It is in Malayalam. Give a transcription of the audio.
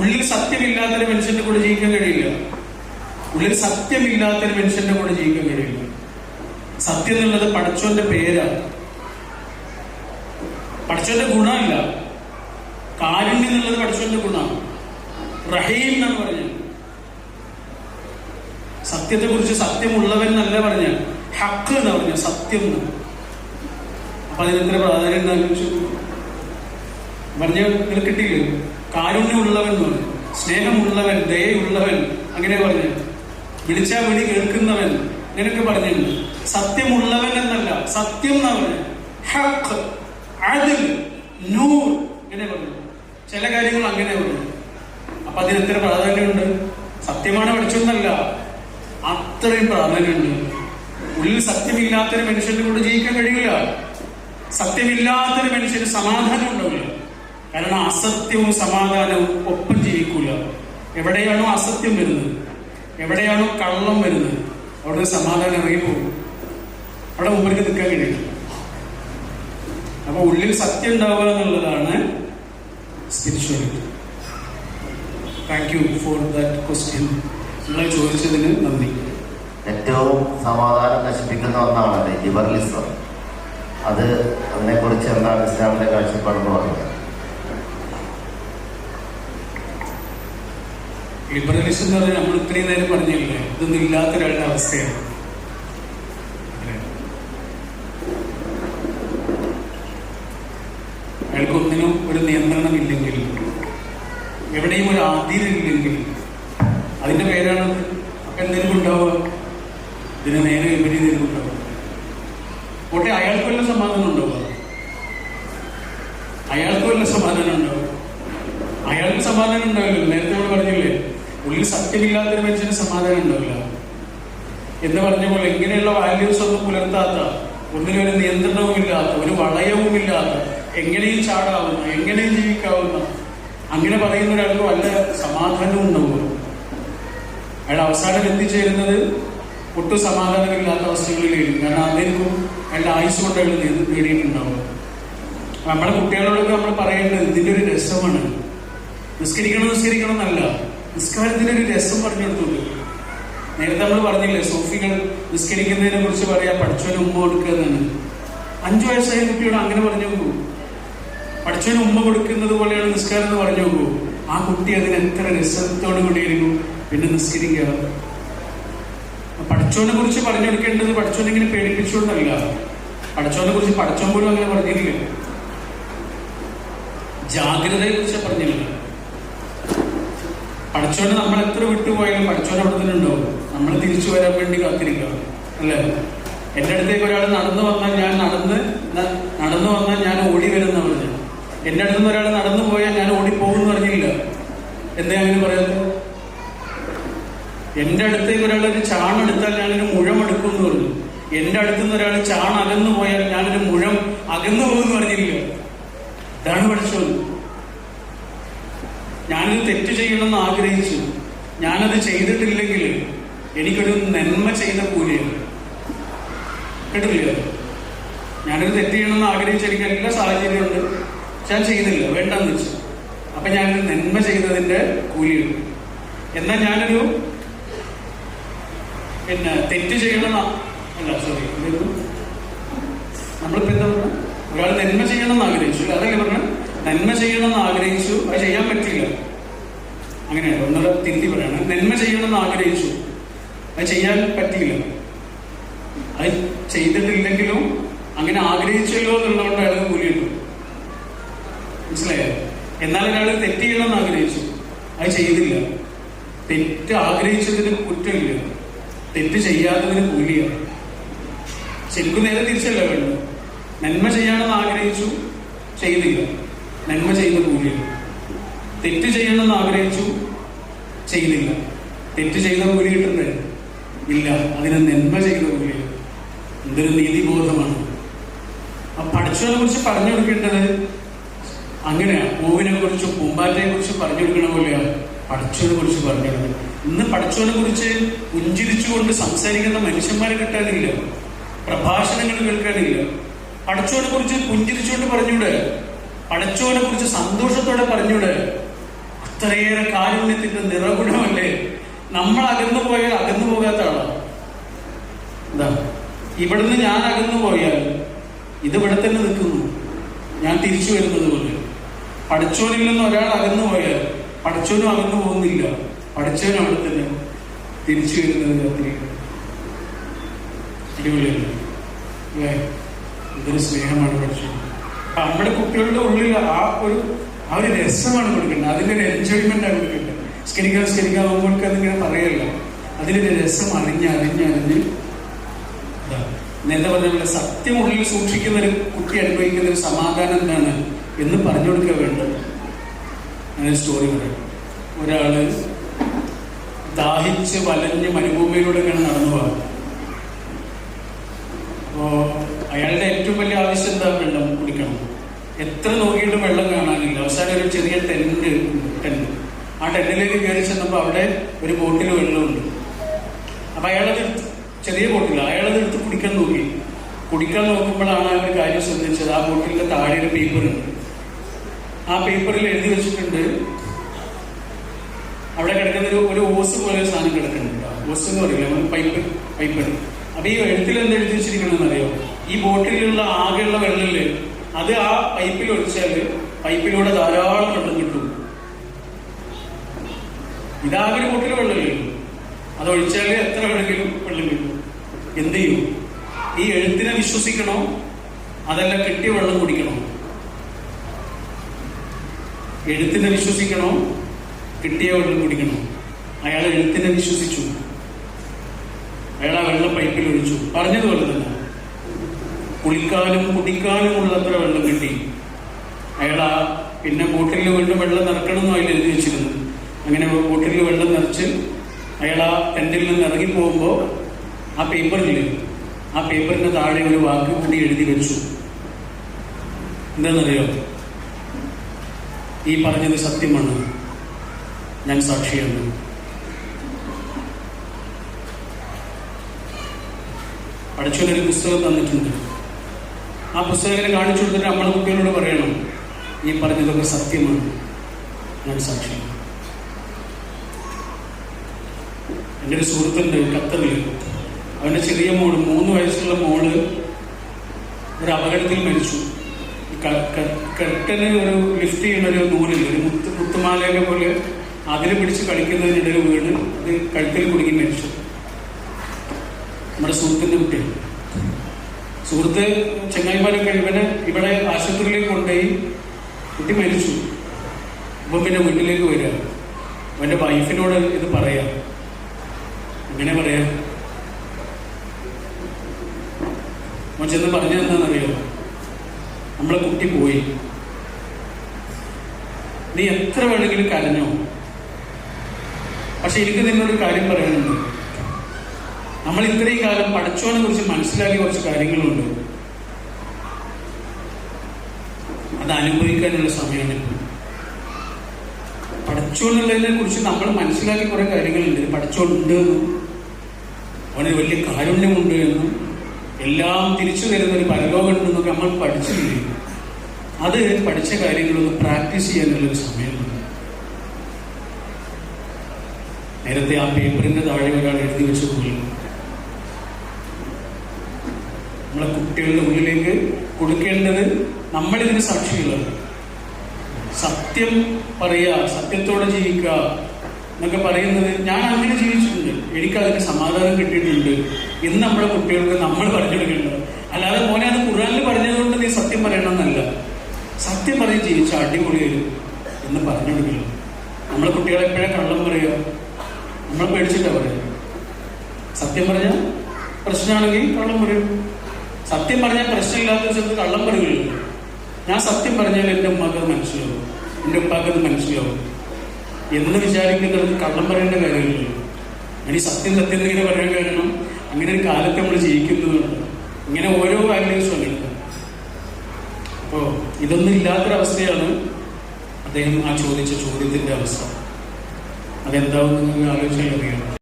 ഉള്ളിൽ സത്യമില്ലാത്തൊരു മനുഷ്യന്റെ കൂടെ ജീവിക്കാൻ കഴിയില്ല. ഉള്ളിൽ സത്യമില്ലാത്തൊരു മനുഷ്യന്റെ കൂടെ ജീവിക്കാൻ കഴിയില്ല. സത്യം എന്നുള്ളത് പടച്ചോന്റെ പേരാണ് പടച്ചോന്റെ ഗുണമല്ല. കാരുണ്യം എന്നുള്ളത് പടച്ചോന്റെ ഗുണമാണ്. റഹീം എന്നാണ് പറഞ്ഞത്. സത്യത്തെ കുറിച്ച് സത്യമുള്ളവൻ എന്നല്ല പറഞ്ഞ ഹക്ക് എന്ന് പറഞ്ഞ സത്യം എന്ന്. അപ്പൊ അതിനെത്ര പ്രാധാന്യം ഉണ്ട് പറഞ്ഞു പറഞ്ഞ നിങ്ങൾ കിട്ടിയില്ലേ? കാരുണ്യമുള്ളവൻ എന്ന് പറഞ്ഞു. സ്നേഹമുള്ളവൻ ദയുള്ളവൻ അങ്ങനെ പറഞ്ഞു. വിളിച്ചാ വിളി കേൾക്കുന്നവൻ അങ്ങനെയൊക്കെ പറഞ്ഞിട്ടുണ്ട്. സത്യമുള്ളവൻ എന്നല്ല സത്യം എന്നാ പറഞ്ഞു. ഹക്ക് പറഞ്ഞു. ചില കാര്യങ്ങൾ അങ്ങനെ പറഞ്ഞു. അപ്പൊ അതിന് എത്ര പ്രാധാന്യമുണ്ട് സത്യമാണ് പഠിച്ചൊന്നല്ല. അത്രയും പ്രാധാന്യമുണ്ട് ഉള്ളിൽ സത്യമില്ലാത്തൊരു മനുഷ്യന്റെ കൂടെ ജീവിക്കാൻ കഴിയില്ല. സത്യമില്ലാത്തൊരു മനുഷ്യന് സമാധാനം ഉണ്ടാവില്ല. കാരണം അസത്യവും സമാധാനവും ഒപ്പം ജീവിക്കൂല. എവിടെയാണോ അസത്യം വരുന്നത്? എവിടെയാണോ കള്ളം വരുന്നത്? അവിടെ സമാധാനം ഇറങ്ങി പോകും. അവിടെ മുമ്പിലേക്ക് നിൽക്കാൻ കഴിയില്ല. അപ്പൊ ഉള്ളിൽ സത്യം ഉണ്ടാവുക എന്നുള്ളതാണ് spirituality thank you for that question നിങ്ങൾ ചോദിച്ചതിന് നന്ദി. ഏറ്റവും സമാധാനം നശിപ്പിക്കുന്ന ഒന്നാണ് ലിബറലിസം അത് അതിനെക്കുറിച്ച് എന്താണ് ഇസ്ലാമിന്റെ കാഴ്ചപ്പാടെന്ന് പറഞ്ഞത് ലിബറലിസം എന്ന് പറഞ്ഞാൽ നമ്മൾ ഇത്രയും നേരം പറഞ്ഞില്ലേ? ഇതൊന്നും ഇല്ലാത്ത ഒരാളുടെ അവസ്ഥയാണ്? അയാൾക്കൊന്നിനും ഒരു നിയന്ത്രണമില്ലെങ്കിൽ എവിടെയും ഒരു അതിരില്ലെങ്കിൽ അതിന്റെ പേരാണ് അപ്പൊ എന്തെങ്കിലും ഉണ്ടാവുക? ഇതിന് നേരെ വിപരീതം ഉണ്ടാവുക. അയാൾക്ക് വല്ല സമാധാനം ഉണ്ടാവുക? അയാൾക്ക് വല്ല സമാധാനം ഉണ്ടാവുക? അയാൾക്ക് സമാധാനം ഉണ്ടാവില്ല നേരത്തെ നമ്മൾ പറഞ്ഞില്ലേ? ഉള്ളിൽ സത്യമില്ലാത്തൊരു മനുഷ്യന് സമാധാനം ഉണ്ടാവില്ല. എന്ന് പറഞ്ഞപ്പോൾ എങ്ങനെയുള്ള വാല്യൂസ് ഒന്നും പുലർത്താത്ത ഒന്നിനും ഒരു നിയന്ത്രണവുമില്ലാത്ത ഒരു വളയവും ഇല്ലാത്ത എങ്ങനെയും ചാടാവുന്ന എങ്ങനെയും ജീവിക്കാവുന്ന അങ്ങനെ പറയുന്ന ഒരാൾക്ക് വല്ല സമാധാനവും ഉണ്ടാവുക അയാൾ അവസാനം എത്തിച്ചേരുന്നത് ഒട്ടും സമാധാനമില്ലാത്ത അവസ്ഥകളിലായിരിക്കും കാരണം അതായിരിക്കും അയാളുടെ ആയുസ് കൊണ്ട് അയാൾ നേടിയിട്ടുണ്ടാവും നമ്മുടെ കുട്ടികളോടൊക്കെ നമ്മൾ പറയേണ്ടത് ഇതിന്റെ ഒരു രസമാണ്. നിസ്കരിക്കണം നിസ്കരിക്കണം എന്നല്ല. നിസ്കാരത്തിന് ഒരു രസം പറഞ്ഞു കൊടുത്തുള്ളൂ നേരത്തെ നമ്മൾ പറഞ്ഞില്ലേ സൂഫികൾ നിസ്കരിക്കുന്നതിനെ കുറിച്ച് പറയാ പഠിച്ചവന് ഉമ്മ കൊടുക്കുക എന്നാണ്. അഞ്ചു വയസ്സായ കുട്ടിയോട് അങ്ങനെ പറഞ്ഞു നോക്കൂ. പഠിച്ചവന് ഉമ്മ കൊടുക്കുന്നത് പോലെയാണ് നിസ്കാരം എന്ന് പറഞ്ഞു നോക്കൂ. ആ കുട്ടി അതിന് എത്ര രസത്തോടു കൂടിയിരിക്കും. പിന്നെ നിസ്കരിക്കുക. പഠിച്ചവനെ കുറിച്ച് പറഞ്ഞു കൊടുക്കേണ്ടത് പഠിച്ചോനെ ഇങ്ങനെ പേടിപ്പിച്ചുകൊണ്ടല്ല പഠിച്ചവനെ കുറിച്ച് പഠിച്ചോ പോലും അങ്ങനെ പറഞ്ഞിട്ടില്ല ജാഗ്രതയെ കുറിച്ച് പറഞ്ഞില്ല പഠിച്ചോണ്ട് നമ്മൾ എത്ര വിട്ടുപോയാലും പഠിച്ചോണ്ട് അവിടെ തന്നെ ഉണ്ടാവും. നമ്മൾ തിരിച്ചു വരാൻ വേണ്ടി കാത്തിരിക്കുക. അല്ലേ? എന്റെ അടുത്തേക്ക് ഒരാൾ നടന്നു വന്നാൽ ഞാൻ നടന്ന് നടന്നു വന്നാൽ ഞാൻ ഓടി വരുന്ന പറഞ്ഞു. എന്റെ അടുത്ത് നിന്ന് ഒരാൾ നടന്നു പോയാൽ ഞാൻ ഓടിപ്പോകും പറഞ്ഞില്ല. എന്താ അങ്ങനെ പറയുന്നത് എന്റെ അടുത്തേക്ക് ഒരാൾ ഒരു ചാണെടുത്താൽ ഞാനൊരു മുഴം എടുക്കും എന്ന് പറഞ്ഞു. എന്റെ അടുത്ത് നിന്ന് ഒരാൾ ചാൺ അകന്നു പോയാൽ ഞാനൊരു മുഴം അകന്നു പോകുമെന്ന് പറഞ്ഞില്ല. ഇതാണ് പഠിച്ചത്. ഞാനത് തെറ്റ് ചെയ്യണമെന്ന് ആഗ്രഹിച്ചു. ഞാനത് ചെയ്തിട്ടില്ലെങ്കിൽ എനിക്കൊരു നന്മ ചെയ്ത കൂലിയാണ്. കേട്ടില്ലേ? ഞാനൊരു തെറ്റ് ചെയ്യണമെന്ന് ആഗ്രഹിച്ചു എനിക്ക് എല്ലാ സാഹചര്യമുണ്ട് പക്ഷെ ഞാൻ ചെയ്തില്ല. വേണ്ടെന്ന് വെച്ചു. അപ്പൊ ഞാനൊരു നന്മ ചെയ്തതിന്റെ കൂലിയുണ്ട് എന്നാൽ ഞാനൊരു പിന്നെ തെറ്റ് ചെയ്യണം അല്ല സോറി നമ്മളിപ്പോ എന്താ പറഞ്ഞു? ഒരാൾ നന്മ ചെയ്യണം എന്ന് ആഗ്രഹിച്ചു. അതല്ലേ പറഞ്ഞ? നന്മ ചെയ്യണമെന്ന് ആഗ്രഹിച്ചു അത് ചെയ്യാൻ പറ്റില്ല. അങ്ങനെയാണ് ഒന്നുകൂടെ തിരുത്തി പറയണം. നന്മ ചെയ്യണമെന്ന് ആഗ്രഹിച്ചു അത് ചെയ്യാൻ പറ്റിയില്ല അത് ചെയ്തിട്ടില്ലെങ്കിലും അങ്ങനെ ആഗ്രഹിച്ചല്ലോ എന്നുള്ളതുകൊണ്ട് അയാൾക്ക് കൂലി കിട്ടും മനസ്സിലായോ? എന്നാൽ ഒരാൾ തെറ്റ് ചെയ്യണമെന്ന് ആഗ്രഹിച്ചു അത് ചെയ്തില്ല. തെറ്റ് ആഗ്രഹിച്ചതിന് കുറ്റമില്ല. തെറ്റ് ചെയ്യാത്തതിന് കൂലിയാണ് ശരിക്കും നേരെ തിരിച്ചല്ല വേണ്ടത് നന്മ ചെയ്യണമെന്ന് ആഗ്രഹിച്ചു ചെയ്തില്ല. നന്മ ചെയ്യുന്നത് കൂലിയാണ് തെറ്റ് ചെയ്യണമെന്ന് ആഗ്രഹിച്ചു ചെയ്യുന്നില്ല. തെറ്റ് ചെയ്ത കൂലി കിട്ടുന്നത് ഇല്ല. അതിന് നന്മ ചെയ്ത കൂലി എന്തൊരു നീതിബോധമാണ്. ആ പഠിച്ചതിനെ കുറിച്ച് പറഞ്ഞു കൊടുക്കേണ്ടത് അങ്ങനെയാണ് പൂവിനെ കുറിച്ചും പൂമ്പാറ്റയെ കുറിച്ച് പറഞ്ഞു കൊടുക്കണ പോലെയാണ് പഠിച്ചതിനെ കുറിച്ച് പറഞ്ഞു കൊടുക്കുന്നത് ഇന്ന് പഠിച്ചതിനെ കുറിച്ച് പുഞ്ചിരിച്ചുകൊണ്ട് സംസാരിക്കുന്ന മനുഷ്യന്മാരെ കിട്ടാനില്ല. പ്രഭാഷണങ്ങൾ കേൾക്കാനില്ല. പഠിച്ചവനെ കുറിച്ച് പുഞ്ചിരിച്ചുകൊണ്ട് പറഞ്ഞൂടെ? പഠിച്ചവനെ കുറിച്ച് സന്തോഷത്തോടെ പറഞ്ഞൂടെ? അത്രയേറെ കാരുണ്യത്തിന്റെ നിറകുണമല്ലേ നമ്മൾ അകന്നു പോയാൽ അകന്നു പോകാത്ത ആളാണ് എന്താ ഇവിടുന്ന് ഞാൻ അകന്നു പോയാൽ ഇത് ഇവിടെ തന്നെ നിൽക്കുന്നു. ഞാൻ തിരിച്ചു വരുന്നത് പോലെ. പഠിച്ചോനിൽ നിന്ന് ഒരാൾ അകന്നു പോയാൽ പഠിച്ചോനും അകന്നു പോകുന്നില്ല. പഠിച്ചവനും അവിടെ തന്നെ തിരിച്ചു വരുന്നത് അല്ലേ? ഇതൊരു സ്നേഹമാണ് പഠിച്ചത് നമ്മുടെ കുട്ടികളുടെ ഉള്ളിൽ ആ ഒരു ആ ഒരു രസമാണ് കൊടുക്കേണ്ടത്. അതിന്റെ ഒരു എൻജോയ്മെന്റ് ആണ് കൊടുക്കേണ്ടത്. സ്കരിക്കാൻ സ്കരിക്കാൻ നമുക്ക് അതിങ്ങനെ പറയല്ല. അതിലൊരു രസം അറിഞ്ഞ് അറിഞ്ഞ് അറിഞ്ഞ്. നേരത്തെ പറഞ്ഞ സത്യം ഉള്ളിൽ സൂക്ഷിക്കുന്ന ഒരു കുട്ടി അനുഭവിക്കുന്ന ഒരു സമാധാനം എന്താണ് എന്ന് പറഞ്ഞു കൊടുക്കുക വേണ്ടത്. അങ്ങനെ സ്റ്റോറി പറയാം. ഒരാൾ ദാഹിച്ച് വലഞ്ഞ് മരുഭൂമിയിലൂടെ ഇങ്ങനെ നടന്നു പോകാം അപ്പോ അയാളുടെ ഏറ്റവും വലിയ ആവശ്യം എന്താ വെള്ളം കുടിക്കണം? എത്ര നോക്കിയിട്ടും വെള്ളം കാണാനില്ല. അവസാനം ഒരു ചെറിയ ടെന്റ് ടെന്റ്. ആ ടെന്റിലേക്ക് കയറി ചെന്നപ്പോൾ അവിടെ ഒരു ബോട്ടിൽ വെള്ളമുണ്ട്. അപ്പൊ അയാളത് ചെറിയ ബോട്ടിൽ അയാളത് എടുത്ത് കുടിക്കാൻ നോക്കി. കുടിക്കാൻ നോക്കുമ്പോഴാണ് ആ ഒരു കാര്യം ശ്രദ്ധിച്ചത്. ആ ബോട്ടിലിന്റെ താഴെ ഒരു പേപ്പർ ഉണ്ട്. ആ പേപ്പറിൽ എഴുതി വെച്ചിട്ടുണ്ട് അവിടെ കിടക്കുന്ന ഒരു ഒരു ഓസ് പോലെ സാധനം കിടക്കുന്നുണ്ട്. ഓസ് എന്ന് പറയില്ല? പൈപ്പ് പൈപ്പ് അപ്പൊ ഈ എഴുത്തിൽ എന്ത് എഴുതി വെച്ചിരിക്കണമെന്ന് അറിയോ ഈ ബോട്ടിലുള്ള ആകെയുള്ള വെള്ളമില്ലേ? അത് ആ പൈപ്പിൽ ഒഴിച്ചാൽ പൈപ്പിലൂടെ ധാരാളം വെള്ളം കിട്ടും. ഇതാകെ ഒരു ബോട്ടിൽ വെള്ളമില്ലേ? അത് ഒഴിച്ചാൽ എത്ര വേണമെങ്കിലും വെള്ളം കിട്ടും. എന്ത് ചെയ്യും? ഈ എഴുത്തിനെ വിശ്വസിക്കണോ? അതല്ല കിട്ടിയ വെള്ളം കുടിക്കണോ? എഴുത്തിനെ വിശ്വസിക്കണോ? കിട്ടിയ വെള്ളം കുടിക്കണോ? അയാൾ എഴുത്തിനെ വിശ്വസിച്ചു. അയാൾ ആ വെള്ളം പൈപ്പിൽ ഒഴിച്ചു. പറഞ്ഞതുപോലെ തന്നെ. കുളിക്കാനും കുടിക്കാനും ഉള്ളത്ര വെള്ളം കിട്ടി. അയാൾ ആ പിന്നെ ബോട്ടിൽ വീണ്ടും വെള്ളം നിറക്കണമെന്നും അതിൽ എഴുതി വെച്ചിരുന്നു. അങ്ങനെ ബോട്ടിൽ വെള്ളം നിറച്ച് അയാൾ ആ ടെന്റിൽ നിന്ന് ഇറങ്ങി പോകുമ്പോൾ ആ പേപ്പറിൽ ആ പേപ്പറിന്റെ താഴെ ഒരു വാക്ക് കൂടി എഴുതി വെച്ചു. എന്താണെന്നറിയോ? ഈ പറഞ്ഞത് സത്യമാണ്. ഞാൻ സാക്ഷിയാണ്. പഠിച്ചൊരു പുസ്തകം തന്നിട്ടുണ്ട്. ആ പുസ്തകം ഇങ്ങനെ കാണിച്ചു കൊടുത്തിട്ട് നമ്മുടെ കുട്ടികളോട് പറയണം ഈ പറഞ്ഞതൊക്കെ സത്യമാണ്. ഞാൻ സാക്ഷി എന്റെ ഒരു സുഹൃത്തുണ്ട് ഖത്തറിൽ അവന്റെ ചെറിയ മോൾ മൂന്ന് വയസ്സുള്ള മോൾ ഒരു അപകടത്തിൽ മരിച്ചു. ക- ക- ഒരു ലിഫ്റ്റ് ചെയ്യുന്ന ഒരു നൂലിൽ ഒരു മുത്ത് മുത്തുമാലയൊക്കെ പോലെ അതിൽ പിടിച്ച് കളിക്കുന്നതിനിടയിൽ വീണ് അത് കഴുത്തിൽ കുടുങ്ങി മരിച്ചു. നമ്മുടെ സുഹൃത്തിന്റെ കുട്ടി. സുഹൃത്ത് ചെങ്ങായിമാരൊക്കെ ഇവനെ ഇവിടെ ആശുപത്രിയിലേക്ക് കൊണ്ടുപോയി കുട്ടി മരിച്ചു. ഇപ്പം പിന്നെ വീട്ടിലേക്ക് വരിക. അവന്റെ വൈഫിനോട് ഇത് പറയാ. എങ്ങനെ പറയാ? അവൻ ചെന്ന് പറഞ്ഞതെന്താണെന്നറിയോ നമ്മളെ കുട്ടി പോയി. നീ എത്ര വേണമെങ്കിലും കരഞ്ഞോ? പക്ഷെ എനിക്ക് നിന്നോട് കാര്യം പറയാനുണ്ട്. നമ്മൾ ഇത്രയും കാലം പഠിച്ചോനെ കുറിച്ച് മനസ്സിലാക്കിയ കുറച്ച് കാര്യങ്ങളുണ്ട്. അത് അനുഭവിക്കാനുള്ള സമയമാണ് ഇപ്പോൾ പഠിച്ചോന്നുള്ളതിനെ കുറിച്ച് നമ്മൾ മനസ്സിലാക്കി കുറെ കാര്യങ്ങളുണ്ട്. പഠിച്ചോണ്ട് എന്നും വലിയ കാരുണ്യമുണ്ട് എന്നും എല്ലാം തിരിച്ചു തരുന്ന ഒരു പരലോകമുണ്ടെന്നൊക്കെ നമ്മൾ പഠിച്ചില്ലേ? അത് പഠിച്ച കാര്യങ്ങളൊന്ന് പ്രാക്ടീസ് ചെയ്യാനുള്ളൊരു സമയമുണ്ട്. നേരത്തെ ആ പേപ്പറിന്റെ താഴെ ഒരാൾ എഴുതി വെച്ചതുപോലെ. നമ്മളെ കുട്ടികളുടെ ഉള്ളിലേക്ക് കൊടുക്കേണ്ടത് നമ്മളിതിന് സാക്ഷികളാണ്. സത്യം പറയുക സത്യത്തോടെ ജീവിക്കുക എന്നൊക്കെ പറയുന്നത് ഞാൻ അങ്ങനെ ജീവിച്ചിട്ടുണ്ട്. എനിക്ക് അതിന് സമാധാനം കിട്ടിയിട്ടുണ്ട്. എന്ന് നമ്മളെ കുട്ടികൾക്ക് നമ്മൾ പറഞ്ഞു കൊടുക്കേണ്ടത്. അല്ലാതെ മോനെ അത് ഖുറാനിൽ പറഞ്ഞതുകൊണ്ട് നീ സത്യം പറയണമെന്നല്ല. സത്യം പറഞ്ഞ് ജീവിച്ച അടിപൊളിയായി എന്ന് പറഞ്ഞു കൊടുക്കണം. നമ്മളെ കുട്ടികളെ എപ്പോഴാണ് കള്ളം പറയുക നമ്മൾ പേടിച്ചിട്ടാ പറയുക സത്യം പറഞ്ഞാൽ പ്രശ്നമാണെങ്കിൽ കള്ളം പറയും. സത്യം പറഞ്ഞാൽ പ്രശ്നമില്ലാത്ത സ്ഥലത്ത് കള്ളം പറയുമല്ലോ ഞാൻ സത്യം പറഞ്ഞാൽ എന്റെ അത് മനസ്സിലാവും. എന്റെ അത് മനസ്സിലാവും. എന്ന് വിചാരിക്കുന്നത് കള്ളം പറയേണ്ട കാര്യമില്ലല്ലോ. ഇനി സത്യം സത്യം എന്നിങ്ങനെ പറയാൻ കാരണം അങ്ങനെ ഒരു കാലത്ത് നമ്മൾ ജീവിക്കുന്നതുകൊണ്ട് ഇങ്ങനെ ഓരോ കാര്യങ്ങളും അങ്ങനെ അപ്പോ ഇതൊന്നും ഇല്ലാത്തൊരവസ്ഥയാണ് അദ്ദേഹം ആ ചോദിച്ച ചോദ്യത്തിന്റെ അവസ്ഥ. അതെന്താവും ആലോചിച്ചാൽ അറിയാം.